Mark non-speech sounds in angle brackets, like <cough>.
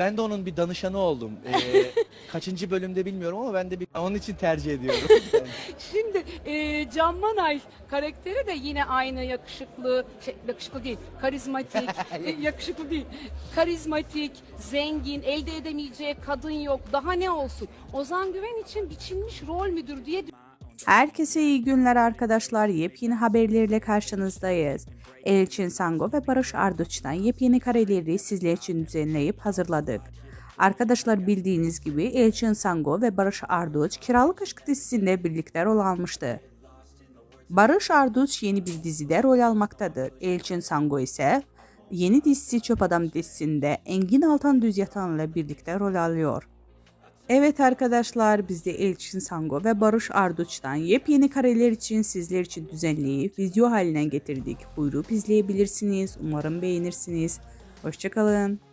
Ben de onun bir danışanı oldum. Ee, <laughs> kaçıncı bölümde bilmiyorum ama ben de bir, onun için tercih ediyorum. <laughs> Şimdi e, Can Manay karakteri de yine aynı yakışıklı, şey, yakışıklı değil, karizmatik, <laughs> e, yakışıklı değil, karizmatik, zengin, elde edemeyeceği kadın yok, daha ne olsun. Ozan Güven için biçilmiş rol müdür diye Herkese iyi günler arkadaşlar. Yepyeni haberlerle karşınızdayız. Elçin Sango ve Barış Arduç'tan yepyeni kareleri sizler için düzenleyip hazırladık. Arkadaşlar bildiğiniz gibi Elçin Sango ve Barış Arduç Kiralık Aşk dizisinde birlikte rol almıştı. Barış Arduç yeni bir dizide rol almaktadır. Elçin Sango ise yeni dizisi Çöp Adam dizisinde Engin Altan Düz Yatan'la birlikte rol alıyor. Evet arkadaşlar biz de Elçin Sango ve Barış Arduç'tan yepyeni kareler için sizler için düzenleyip video haline getirdik. Buyurup izleyebilirsiniz. Umarım beğenirsiniz. Hoşçakalın.